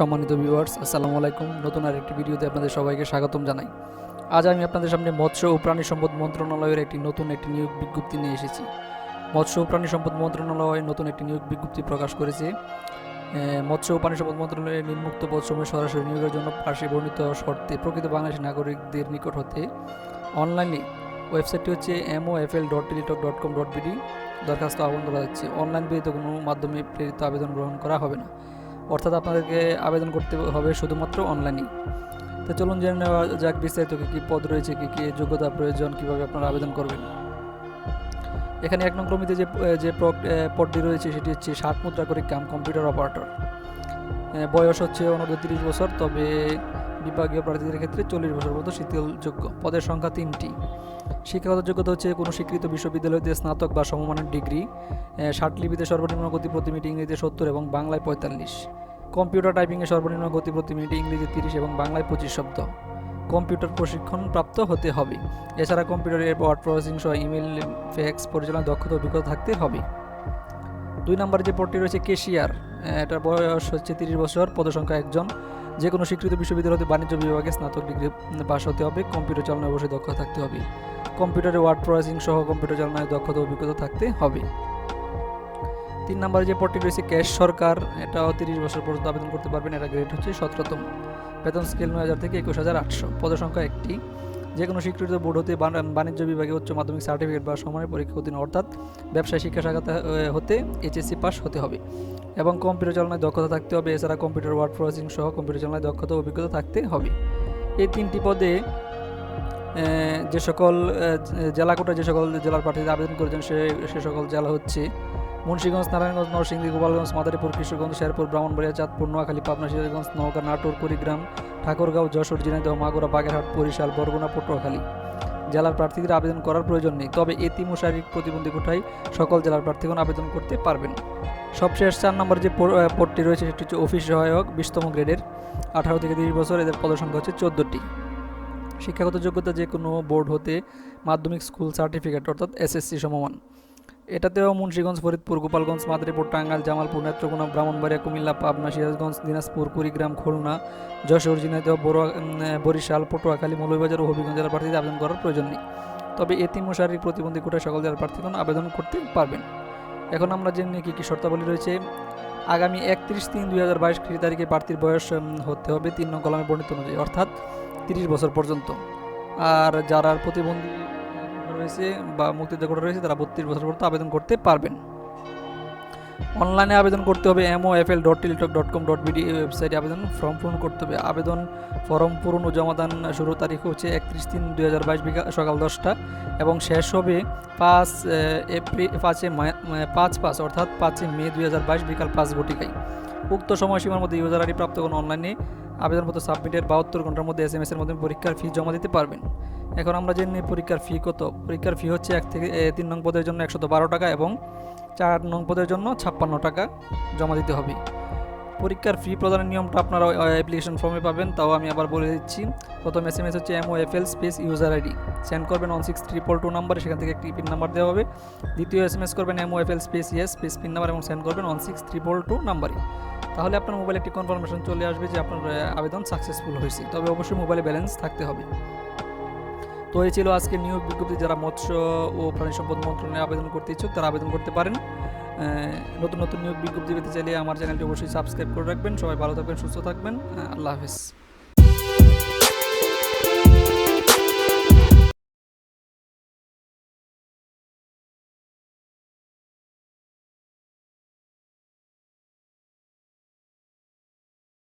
সম্মানিত ভিউয়ার্স আসসালামু আলাইকুম। নতুন আর একটি ভিডিওতে আপনাদের সবাইকে স্বাগতম জানাই। আজ আমি আপনাদের সামনে মৎস্য ও প্রাণী সম্পদ মন্ত্রণালয়ের একটি নতুন একটি নিয়োগ বিজ্ঞপ্তি নিয়ে এসেছি। মৎস্য ও প্রাণী সম্পদ মন্ত্রণালয় নতুন একটি নিয়োগ বিজ্ঞপ্তি প্রকাশ করেছে। মৎস্য ও প্রাণী সম্পদ মন্ত্রণালয়ের নিম্মুক্ত পদসমূহে সরাসরি নিয়োগের জন্য পাশে বর্ণিত শর্তে প্রকৃত বাংলাদেশি নাগরিকদের নিকট হতে অনলাইনে ওয়েবসাইটটি হচ্ছে M O F L dot Teletalk dot com dot BD দরখাস্ত আহ্বান করা যাচ্ছে অনলাইন ব্যতীত কোনো মাধ্যমে প্রেরিত আবেদন গ্রহণ করা হবে না। অর্থাৎ আপনাদেরকে আবেদন করতে হবে শুধুমাত্র অনলাইনে তো চলুন জেনে নেওয়া যাক বিস্তারিত কী কী পদ রয়েছে, কী কী যোগ্যতা প্রয়োজন, কীভাবে আপনারা আবেদন করবেন। এখানে এক নং ক্রমিতে যে যে পদটি রয়েছে সেটি হচ্ছে ষাট মুদ্রা করে কাম কম্পিউটার অপারেটর। বয়স হচ্ছে অনূর্ধ্ব তিরিশ বছর, তবে বিভাগীয় প্রার্থীদের ক্ষেত্রে চল্লিশ বছর মতো শীতলযোগ্য পদের সংখ্যা তিনটি। শিক্ষাগত যোগ্যতা হচ্ছে কোনো স্বীকৃত বিশ্ববিদ্যালয়তে স্নাতক বা সমমানের ডিগ্রি লিপিতে সর্বনিম্ন গতি প্রতি মিনিট ইংরেজিতে সত্তর এবং বাংলায় পঁয়তাল্লিশ। কম্পিউটার টাইপিংয়ে সর্বনিম্ন গতি প্রতি মিনিট ইংরেজি তিরিশ এবং বাংলায় পঁচিশ শব্দ। কম্পিউটার প্রশিক্ষণ প্রাপ্ত হতে হবে। এছাড়া কম্পিউটারের ওয়ার্ড প্রসেসিং সহ ইমেল ফ্যাক্স পরিচালনায় দক্ষতা, অভিজ্ঞতা থাকতে হবে। দুই নম্বরে যে পদটি রয়েছে কেশিয়ার এটার বয়স হচ্ছে তিরিশ বছর পদসংখ্যা একজন। যে কোনো স্বীকৃত বিশ্ববিদ্যালয় হতে বাণিজ্য বিভাগে স্নাতক ডিগ্রি পাশ হতে হবে, কম্পিউটার চালনায় অবশ্যই দক্ষতা থাকতে হবে। কম্পিউটারে ওয়ার্ড প্রসেসিং সহ কম্পিউটার চালনায় দক্ষতা অভিজ্ঞতা থাকতে হবে। তিন নম্বরে যে পদটি রয়েছে, ক্যাশ সরকার এটাও তিরিশ বছর পর্যন্ত আবেদন করতে পারবেন এটা গ্রেড হচ্ছে সতেরোতম। বেতন স্কেল নয় হাজার থেকে একুশ হাজার আটশো। পদসংখ্যা একটি। যে কোনো স্বীকৃত বোর্ড হতে বাণিজ্য বিভাগে উচ্চ মাধ্যমিক সার্টিফিকেট বা সমানের পরীক্ষা অর্থাৎ ব্যবসায় শিক্ষা শাখা হতে এইচএসসি পাস হতে হবে। এবং কম্পিউটার চালনায় দক্ষতা থাকতে হবে, এছাড়া কম্পিউটার ওয়ার্ড প্রসেসিং সহ কম্পিউটার চালনায় দক্ষতা অভিজ্ঞতা থাকতে হবে। এই তিনটি পদে যে সকল জেলা কোটায় যে সকল জেলার প্রার্থীরা আবেদন করেছেন, সে সে সকল জেলা হচ্ছে মুন্সিগঞ্জ, নারায়ণগঞ্জ, নরসিংদী, গোপালগঞ্জ, মাদারীপুর, কিশোরগঞ্জ, শেরপুর, ব্রাহ্মণবাড়িয়া, চাঁদপুর, নোয়াখালী, পাবনা, সিরাজগঞ্জ, নওগাঁ, নাটোর, কুড়িগ্রাম, ঠাকুরগাঁও, যশোর, ঝিনাইদহ, মাগুরা, বাগেরহাট, বরিশাল, বরগুনা, পটুয়াখালী। জেলার প্রার্থীদের আবেদন করার প্রয়োজন নেই। তবে এতিম ও শারীরিক প্রতিবন্ধী কোটায় সকল জেলার প্রার্থীগণ আবেদন করতে পারবেন। সবশেষ চার নম্বর যে পদটি রয়েছে, সেটি হচ্ছে অফিস সহায়ক, বিশতম গ্রেডের। আঠারো থেকে তিরিশ বছর, এদের পদসংখ্যা হচ্ছে চোদ্দোটি। শিক্ষাগত যোগ্যতা যে কোনো বোর্ড হতে মাধ্যমিক স্কুল সার্টিফিকেট, অর্থাৎ এসএসসি সমমান। এটাতেও মুন্সিগঞ্জ, ফরিদপুর, গোপালগঞ্জ, মাদারীপুর, টাঙ্গাইল, জামালপুর, নেত্রকোনা, ব্রাহ্মণবাড়িয়া, কুমিল্লা, পাবনা, সিরাজগঞ্জ, দিনাজপুর, কুড়িগ্রাম, খুলনা, যশোর, ঝিনাইদহ বড় বরিশাল, পটুয়াখালী, মৌলভীবাজার ও হবিগঞ্জ জেলার প্রার্থীদের আবেদন করার প্রয়োজন নেই। তবে এতিম ও শারীরিক প্রতিবন্ধী কোটায় সকল জেলার প্রার্থীগণ আবেদন করতে পারবেন। এখন আমরা জেনে কী কী শর্তাবলী রয়েছে। আগামী একত্রিশ তিন দুই হাজার বাইশ খ্রিস্ট তারিখে প্রার্থীর বয়স হতে হবে তিন নং কলামে বর্ণিত অনুযায়ী, অর্থাৎ তিরিশ বছর পর্যন্ত। আর যারা প্রতিবন্ধী রয়েছে বা মুক্তিযোদ্ধা কোটা রয়েছে, তারা বত্রিশ বছর পর্যন্ত আবেদন করতে পারবেন। অনলাইনে আবেদন করতে হবে M O F L dot Teletalk dot com dot BD ওয়েবসাইটে আবেদন ফর্ম পূরণ করতে হবে। আবেদন ফর্ম পূরণ ও জমাদান শুরু তারিখ হচ্ছে একত্রিশ তিন দুই হাজার বাইশ বিকাল সকাল দশটা এবং শেষ হবে পাঁচ এপ্রিল পাঁচে পাঁচ পাঁচ অর্থাৎ পাঁচই মে দুই হাজার বাইশ বিকাল পাঁচ ঘটিকায়। উক্ত সময়সীমার মধ্যে ইউজার আইডি প্রাপ্ত কোনো অনলাইনে আবেদনপত্র সাবমিটের বাহাত্তর ঘণ্টার মধ্যে এস এম এসের মাধ্যমে পরীক্ষার ফি জমা দিতে পারবেন। এখন আমরা জেনে নিই পরীক্ষার ফি কত। পরীক্ষার ফি হচ্ছে এক থেকে তিন নং পদের জন্য একশত বারো টাকা এবং চার নং পদের জন্য ছাপ্পান্ন টাকা জমা দিতে হবে। পরীক্ষার ফি প্রদানের নিয়মটা আপনারা অ্যাপ্লিকেশন ফর্মে পাবেন। তাও আমি আবার বলে দিচ্ছি। প্রথম এস এম এস হচ্ছে M O F L space user ID send করবেন ওয়ান সিক্স ট্রিপল টু নাম্বারে সেখান থেকে একটি পিন নাম্বার দেওয়া হবে। দ্বিতীয় এস এম এস করবেন M O F L space yes space pin number এবং সেন্ড করবেন ওয়ান সিক্স ট্রিপল টু নাম্বারে তাহলে আপনার মোবাইলে একটি কনফার্মেশন চলে আসবে যে আপনার আবেদন সাকসেসফুল হয়েছে। তবে অবশ্যই মোবাইলে ব্যালেন্স থাকতে হবে। তো এই ছিল আজকে নিয়োগ বিজ্ঞপ্তি। যারা মৎস্য ও প্রাণী সম্পদ মন্ত্রণালয়ে আবেদন করতে ইচ্ছুক, তারা আবেদন করতে পারেন। নতুন নতুন নিয়োগ বিজ্ঞপ্তি পেতে চাইলে আমার চ্যানেলটি অবশ্যই সাবস্ক্রাইব করে রাখবেন। সবাই ভালো থাকবেন, সুস্থ থাকবেন। আল্লাহ হাফিজ।